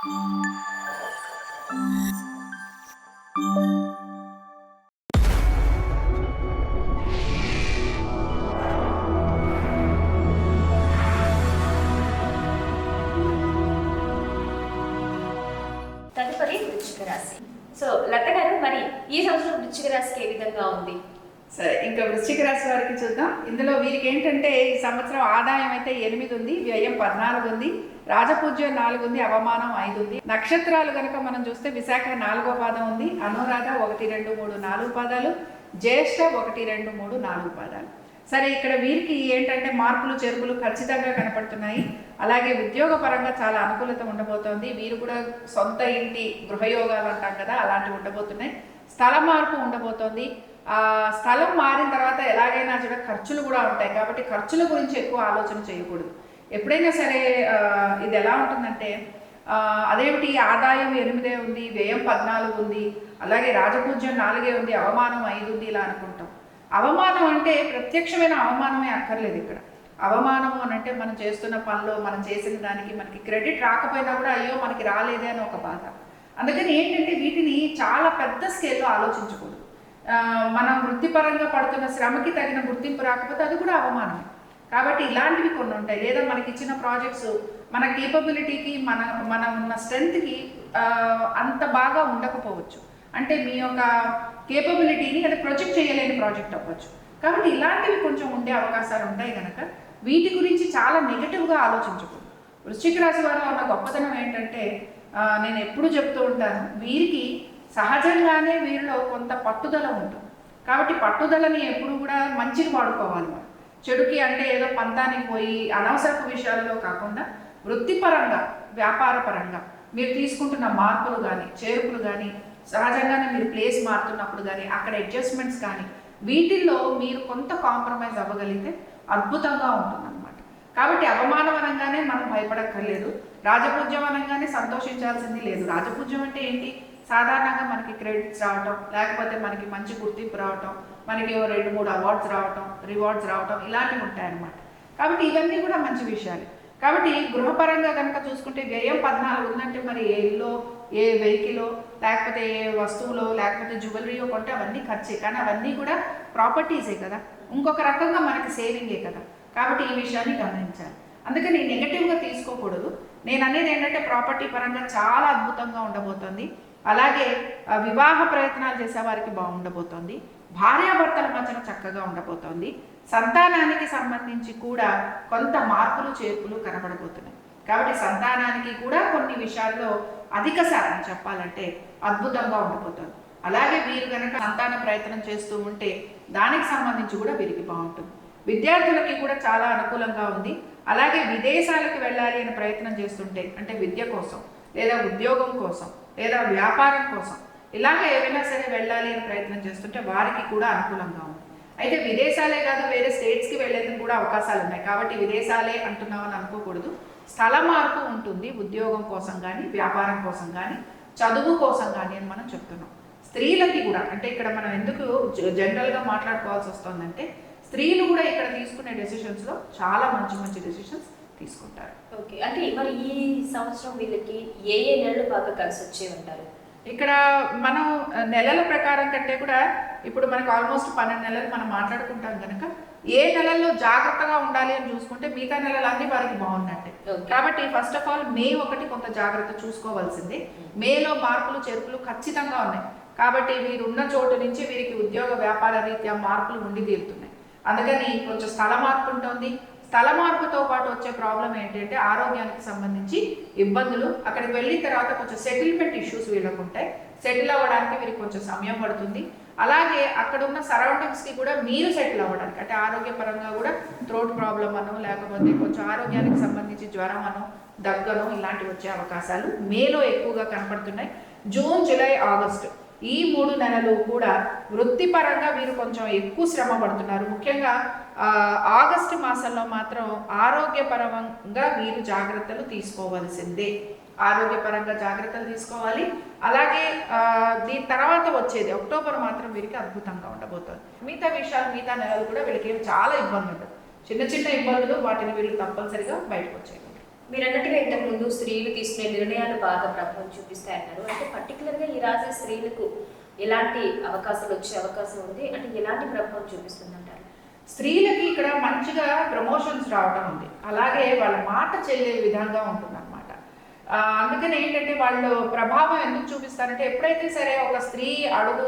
తదుపరి వృశ్చిక రాశి. సో లత గారు మరి ఈ సంవత్సరం వృశ్చిక రాశికి ఏ విధంగా ఉంది? సరే ఇంకా వృశ్చిక రాశి వారికి చూద్దాం. ఇందులో వీరికి ఏంటంటే ఈ సంవత్సరం ఆదాయం అయితే ఎనిమిది ఉంది వ్యయం పద్నాలుగు ఉంది. రాజపూజ్యం నాలుగు ఉంది అవమానం ఐదు ఉంది నక్షత్రాలు కనుక మనం చూస్తే విశాఖ నాలుగో పాదం ఉంది అనురాధ ఒకటి రెండు మూడు నాలుగు పాదాలు జ్యేష్ఠ ఒకటి రెండు మూడు నాలుగు పాదాలు. సరే ఇక్కడ వీరికి ఏంటంటే మార్పులు చెరుపులు ఖచ్చితంగా కనపడుతున్నాయి. అలాగే ఉద్యోగ పరంగా చాలా అనుకూలత ఉండబోతోంది. వీరు కూడా సొంత ఇంటి గృహయోగాలు అంటాం కదా అలాంటివి ఉండబోతున్నాయి. స్థల మార్పు ఉండబోతోంది. ఆ స్థలం మారిన తర్వాత ఎలాగైనా కూడా ఖర్చులు కూడా ఉంటాయి. కాబట్టి ఖర్చుల గురించి ఎక్కువ ఆలోచన చేయకూడదు. ఎప్పుడైనా సరే ఇది ఎలా ఉంటుందంటే అదేమిటి ఆదాయం ఎనిమిదే ఉంది వ్యయం పద్నాలుగు ఉంది అలాగే రాజపూజ్యం నాలుగే ఉంది అవమానం ఐదు ఉంది ఇలా అనుకుంటాం. అవమానం అంటే ప్రత్యక్షమైన అవమానమే అక్కర్లేదు ఇక్కడ. అవమానము అని అంటే మనం చేస్తున్న పనిలో మనం చేసిన దానికి మనకి క్రెడిట్ రాకపోయినా కూడా అయ్యో మనకి రాలేదే అని ఒక బాధ. అందుకని ఏంటంటే వీటిని చాలా పెద్ద స్కేల్లో ఆలోచించకూడదు. మనం వృత్తిపరంగా పడుతున్న శ్రమకి తగిన గుర్తింపు రాకపోతే అది కూడా అవమానమే. కాబట్టి ఇలాంటివి కొన్ని ఉంటాయి. లేదా మనకి ఇచ్చిన ప్రాజెక్ట్స్ మన కేపబిలిటీకి మన మన ఉన్న స్ట్రెంగ్త్కి అంత బాగా ఉండకపోవచ్చు. అంటే మీ యొక్క కేపబిలిటీని అది ప్రొజెక్ట్ చేయలేని ప్రాజెక్ట్ అవ్వచ్చు. కాబట్టి ఇలాంటివి కొంచెం ఉండే అవకాశాలు ఉంటాయి కనుక వీటి గురించి చాలా నెగిటివ్గా ఆలోచించకూడదు. వృశ్చిక రాశి వారిలో ఉన్న గొప్పతనం ఏంటంటే నేను ఎప్పుడు చెప్తూ ఉంటాను వీరికి సహజంగానే వీరిలో కొంత పట్టుదల ఉంటుంది. కాబట్టి పట్టుదలని ఎప్పుడు కూడా మంచిని వాడుకోవాలి. మనం చెడుకి అంటే ఏదో పంతానికి పోయి అనవసరపు విషయాల్లో కాకుండా వృత్తిపరంగా వ్యాపార పరంగా మీరు తీసుకుంటున్న మార్పులు కానీ చేర్పులు కానీ సహజంగానే మీరు ప్లేస్ మారుతున్నప్పుడు కానీ అక్కడ అడ్జస్ట్మెంట్స్ కానీ వీటిల్లో మీరు కొంత కాంప్రమైజ్ అవ్వగలిగితే అద్భుతంగా ఉంటుందన్నమాట. కాబట్టి అవమానం అనగానే మనం భయపడక్కర్లేదు. రాజపూజ్యం అనగానే సంతోషించాల్సింది లేదు. రాజపూజ్యం అంటే ఏంటి? సాధారణంగా మనకి క్రెడిట్స్ రావటం లేకపోతే మనకి మంచి గుర్తింపు రావటం మనకి రెండు మూడు అవార్డ్స్ రావటం రివార్డ్స్ రావటం ఇలాంటివి ఉంటాయన్నమాట. కాబట్టి ఇవన్నీ కూడా మంచి విషయాలు. కాబట్టి గృహపరంగా కనుక చూసుకుంటే వ్యయం పద్నాలుగు ఉందంటే మరి ఏ ఇల్లు ఏ వెహికలో లేకపోతే ఏ వస్తువులో లేకపోతే జ్యువెలరీయో కొంటే అవన్నీ ఖర్చే. కానీ అవన్నీ కూడా ప్రాపర్టీసే కదా. ఇంకొక రకంగా మనకి సేవింగే కదా. కాబట్టి ఈ విషయాన్ని గమనించాలి. అందుకని నెగటివ్గా తీసుకోకూడదు. నేను అనేది ఏంటంటే ప్రాపర్టీ పరంగా చాలా అద్భుతంగా ఉండబోతోంది. అలాగే వివాహ ప్రయత్నాలు చేసే వారికి బాగుండబోతోంది. భార్యాభర్తల మధ్యన చక్కగా ఉండబోతోంది. సంతానానికి సంబంధించి కూడా కొంత మార్పులు చేర్పులు కనబడబోతున్నాయి. కాబట్టి సంతానానికి కూడా కొన్ని విషయాల్లో అధిక శాతం చెప్పాలంటే అద్భుతంగా ఉండబోతుంది. అలాగే వీరు కనుక సంతాన ప్రయత్నం చేస్తూ ఉంటే దానికి సంబంధించి కూడా వీరికి బాగుంటుంది. విద్యార్థులకి కూడా చాలా అనుకూలంగా ఉంది. అలాగే విదేశాలకు వెళ్ళాలి అనే ప్రయత్నం చేస్తుంటే అంటే విద్య కోసం లేదా ఉద్యోగం కోసం లేదా వ్యాపారం కోసం ఇలాగ ఏమైనా సరే వెళ్ళాలి అని ప్రయత్నం చేస్తుంటే వారికి కూడా అనుకూలంగా ఉంది. అయితే విదేశాలే కాదు వేరే స్టేట్స్కి వెళ్ళేందుకు కూడా అవకాశాలు ఉన్నాయి. కాబట్టి విదేశాలే అంటున్నామని అనుకోకూడదు. స్థల మార్పు ఉంటుంది ఉద్యోగం కోసం కానీ వ్యాపారం కోసం కానీ చదువు కోసం కానీ అని మనం చెప్తున్నాం. స్త్రీలకి కూడా అంటే ఇక్కడ మనం ఎందుకు జనరల్గా మాట్లాడుకోవాల్సి వస్తుందంటే స్త్రీలు కూడా ఇక్కడ తీసుకునే డెసిషన్స్లో చాలా మంచి మంచి డెసిషన్స్ తీసుకుంటారు. ఓకే. అంటే మరి ఈ సంవత్సరం వీళ్ళకి ఏ ఏ నెలలు బాగా కలిసి వచ్చే ఉంటారు ఇక్కడ మనం నెలల ప్రకారం కంటే కూడా ఇప్పుడు మనకు ఆల్మోస్ట్ పన్నెండు నెలలు మనం మాట్లాడుకుంటాం కనుక ఏ నెలల్లో జాగ్రత్తగా ఉండాలి అని చూసుకుంటే మిగతా నెలలు అన్ని వారికి బాగున్నట్టే. Okay. కాబట్టి ఫస్ట్ ఆఫ్ ఆల్ మే ఒకటి కొంత జాగ్రత్త చూసుకోవాల్సిందే. మేలో మార్పులు చేర్పులు ఖచ్చితంగా ఉన్నాయి. కాబట్టి వీరు ఉన్న చోటు నుంచి వీరికి ఉద్యోగ వ్యాపార రీత్యా మార్పులు ఉండి తీరుతున్నాయి. అందుకని కొంచెం స్థల మార్పు ఉంటుంది. స్థల మార్పుతో పాటు వచ్చే ప్రాబ్లం ఏంటంటే ఆరోగ్యానికి సంబంధించి ఇబ్బందులు అక్కడికి వెళ్ళిన తర్వాత కొంచెం సెటిల్మెంట్ ఇష్యూస్ వీళ్ళకు ఉంటాయి. సెటిల్ అవ్వడానికి వీరికి కొంచెం సమయం పడుతుంది. అలాగే అక్కడ ఉన్న సరౌండింగ్స్కి కూడా మీరు సెటిల్ అవ్వడానికి అంటే ఆరోగ్యపరంగా కూడా థ్రోట్ ప్రాబ్లం అను లేకపోతే కొంచెం ఆరోగ్యానికి సంబంధించి జ్వరం అను దగ్గను ఇలాంటివి వచ్చే అవకాశాలు మేలో ఎక్కువగా కనపడుతున్నాయి. జూన్ జూలై ఆగస్టు ఈ మూడు నెలలు కూడా వృత్తిపరంగా వీరు కొంచెం ఎక్కువ శ్రమ పడుతున్నారు. ముఖ్యంగా ఆగస్టు మాసంలో మాత్రం ఆరోగ్యపరంగా వీరు జాగ్రత్తలు తీసుకోవాల్సిందే. ఆరోగ్యపరంగా జాగ్రత్తలు తీసుకోవాలి. అలాగే దీని తర్వాత వచ్చేది అక్టోబర్ మాత్రం వీరికి అద్భుతంగా ఉండబోతుంది. మిగతా విషయాలు మిగతా నెలలు కూడా వీళ్ళకి చాలా ఇబ్బంది ఉంటుంది చిన్న చిన్న ఇబ్బందులు వాటిని వీళ్ళు తప్పనిసరిగా బయటకు వచ్చేయాలి మీరు అన్నట్టుగా ఇంతకు ముందు స్త్రీలు తీసుకునే నిర్ణయాలు బాగా ప్రభావం చూపిస్తాయన్నారు అంటే పర్టికులర్గా ఈ రాశి స్త్రీలకు ఎలాంటి అవకాశాలు వచ్చే అవకాశం ఉంది? అంటే ఎలాంటి ప్రభావం చూపిస్తుందంటారు? స్త్రీలకి ఇక్కడ మంచిగా ప్రమోషన్స్ రావడం ఉంది. అలాగే వాళ్ళ మాట చెల్లే విధంగా ఉంటుంది అనమాట అందుకని ఏంటంటే వాళ్ళు ప్రభావం ఎందుకు చూపిస్తారంటే ఎప్పుడైతే సరే ఒక స్త్రీ అడుగు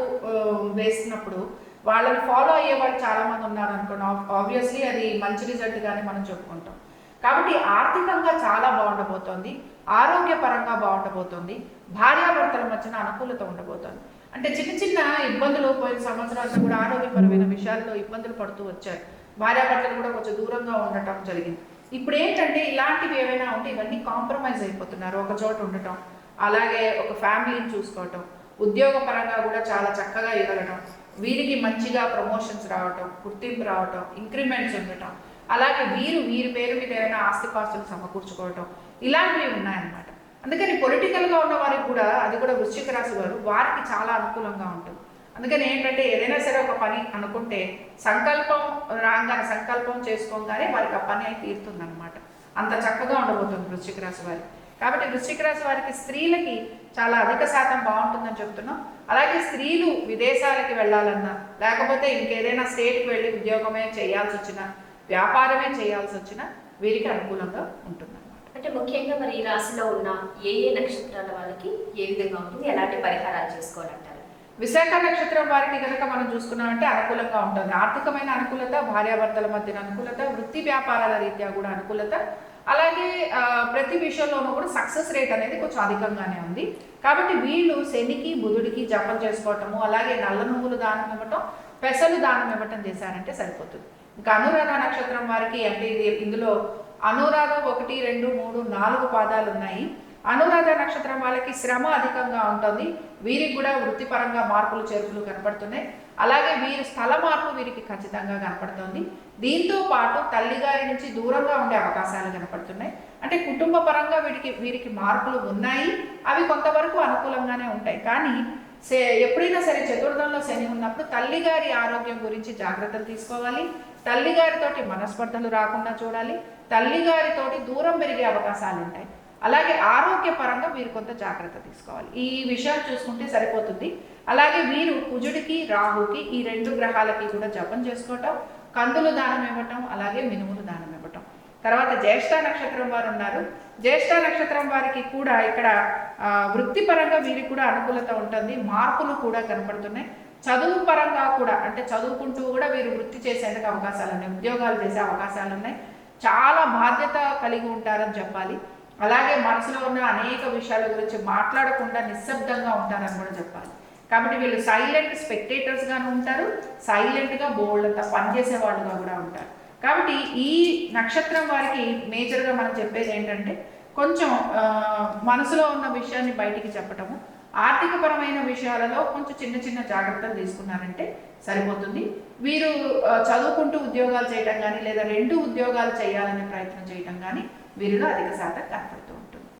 వేసినప్పుడు వాళ్ళని ఫాలో అయ్యే వాళ్ళు చాలామంది ఉన్నారు అనుకోండి ఆబ్వియస్లీ అది మంచి రిజల్ట్గానే మనం చెప్పుకుంటాం. కాబట్టి ఆర్థికంగా చాలా బాగుండబోతోంది ఆరోగ్యపరంగా బాగుండబోతోంది భార్యాభర్తల మధ్యన అనుకూలత ఉండబోతోంది. అంటే చిన్న చిన్న ఇబ్బందులు పోయిన సంవత్సరాల్లో కూడా ఆరోగ్యపరమైన విషయాల్లో ఇబ్బందులు పడుతూ వచ్చారు. భార్యాభర్తలు కూడా కొంచెం దూరంగా ఉండటం జరిగింది. ఇప్పుడు ఏంటంటే ఇలాంటివి ఏవైనా ఉంటే ఇవన్నీ కాంప్రమైజ్ అయిపోతున్నారు. ఒక చోట ఉండటం అలాగే ఒక ఫ్యామిలీని చూసుకోవటం ఉద్యోగ పరంగా కూడా చాలా చక్కగా ఎగలటం వీరికి మంచిగా ప్రమోషన్స్ రావటం గుర్తింపు రావటం ఇంక్రిమెంట్స్ ఉండటం అలాగే వీరు వీరి పేరు మీద ఏమైనా ఆస్తిపాస్తులు సమకూర్చుకోవటం ఇలాంటివి ఉన్నాయన్నమాట. అందుకని పొలిటికల్గా ఉన్న వారికి కూడా అది కూడా వృశ్చిక రాశి వారు వారికి చాలా అనుకూలంగా ఉంటుంది. అందుకని ఏంటంటే ఏదైనా సరే ఒక పని అనుకుంటే సంకల్పం రాగానే సంకల్పం చేసుకోగానే వారికి ఆ పని అయి తీరుతుందన్నమాట. అంత చక్కగా ఉండబోతుంది వృశ్చిక రాశి వారికి కాబట్టి వృశ్చిక రాశి వారికి స్త్రీలకి చాలా అధిక శాతం బాగుంటుందని చెప్తున్నాం. అలాగే స్త్రీలు విదేశాలకి వెళ్ళాలన్నా లేకపోతే ఇంకేదైనా స్టేట్కి వెళ్ళి ఉద్యోగమే చేయాల్సి వచ్చినా వ్యాపారమే చేయాల్సి వచ్చినా వీరికి అనుకూలంగా ఉంటుంది అంటే ముఖ్యంగా మరి ఈ రాశిలో ఉన్న ఏ ఏ నక్షత్రాల వాళ్ళకి ఏ విధంగా ఉంటుంది? ఎలాంటి పరిహారాలు చేసుకోవాలంటారు? విశాఖ నక్షత్రం వారికి కనుక మనం చూసుకున్నామంటే అనుకూలంగా ఉంటుంది. ఆర్థికమైన అనుకూలత భార్యాభర్తల మధ్యన అనుకూలత వృత్తి వ్యాపారాల రీత్యా కూడా అనుకూలత. అలాగే ప్రతి విషయంలోనూ కూడా సక్సెస్ రేట్ అనేది కొంచెం అధికంగానే ఉంది. కాబట్టి వీళ్ళు శనికి బుధుడికి జపం చేసుకోవటము అలాగే నల్ల నువ్వులు దానం ఇవ్వటం పెసలు దానం ఇవ్వటం చేశారంటే సరిపోతుంది. ఇంకా అనురాధ నక్షత్రం వారికి అంటే ఇది ఇందులో అనురాధ ఒకటి రెండు మూడు నాలుగు పాదాలు ఉన్నాయి. అనురాధ నక్షత్రం వాళ్ళకి శ్రమ అధికంగా ఉంటుంది. వీరికి కూడా వృత్తిపరంగా మార్పులు చేర్పులు కనపడుతున్నాయి. అలాగే వీరి స్థల మార్పు వీరికి ఖచ్చితంగా కనపడుతుంది. దీంతో పాటు తల్లిగారి నుంచి దూరంగా ఉండే అవకాశాలు కనపడుతున్నాయి. అంటే కుటుంబ పరంగా వీరికి వీరికి మార్పులు ఉన్నాయి. అవి కొంతవరకు అనుకూలంగానే ఉంటాయి. కానీ సే ఎప్పుడైనా సరే చతుర్థంలో శని ఉన్నప్పుడు తల్లిగారి ఆరోగ్యం గురించి జాగ్రత్తలు తీసుకోవాలి. తల్లిగారితోటి మనస్పర్ధలు రాకుండా చూడాలి తల్లిగారితోటి దూరం పెరిగే అవకాశాలు ఉంటాయి అలాగే ఆరోగ్యపరంగా వీరు కొంత జాగ్రత్త తీసుకోవాలి. ఈ విషయాలు చూసుకుంటే సరిపోతుంది. అలాగే వీరు కుజుడికి రాహుకి ఈ రెండు గ్రహాలకి కూడా జపం చేసుకోవటం కందులు దానం ఇవ్వటం అలాగే మినుములు దానం ఇవ్వటం. తర్వాత జ్యేష్ఠ నక్షత్రం వారు ఉన్నారు. జ్యేష్ఠ నక్షత్రం వారికి కూడా ఇక్కడ వృత్తిపరంగా వీరికి కూడా అనుకూలత ఉంటుంది. మార్పులు కూడా కనపడుతున్నాయి చదువు పరంగా కూడా అంటే చదువుకుంటూ కూడా వీరు వృత్తి చేసేందుకు అవకాశాలు ఉన్నాయి ఉద్యోగాలు చేసే అవకాశాలు ఉన్నాయి చాలా బాధ్యత కలిగి ఉంటారని చెప్పాలి. అలాగే మనసులో ఉన్న అనేక విషయాల గురించి మాట్లాడకుండా నిశ్శబ్దంగా ఉంటారని కూడా చెప్పాలి. కాబట్టి వీళ్ళు సైలెంట్ స్పెక్టేటర్స్గాను ఉంటారు సైలెంట్గా బోల్డ్ అంతా పనిచేసే వాళ్ళుగా కూడా ఉంటారు. కాబట్టి ఈ నక్షత్రం వారికి మేజర్గా మనం చెప్పేది ఏంటంటే కొంచెం మనసులో ఉన్న విషయాన్ని బయటికి చెప్పటము ఆర్థికపరమైన విషయాలలో కొంచెం చిన్న చిన్న జాగ్రత్తలు తీసుకున్నారంటే సరిపోతుంది. వీరు చదువుకుంటూ ఉద్యోగాలు చేయటం కానీ లేదా రెండు ఉద్యోగాలు చేయాలనే ప్రయత్నం చేయటం కానీ వీరిలో అధిక శాతం కనపడుతుంది.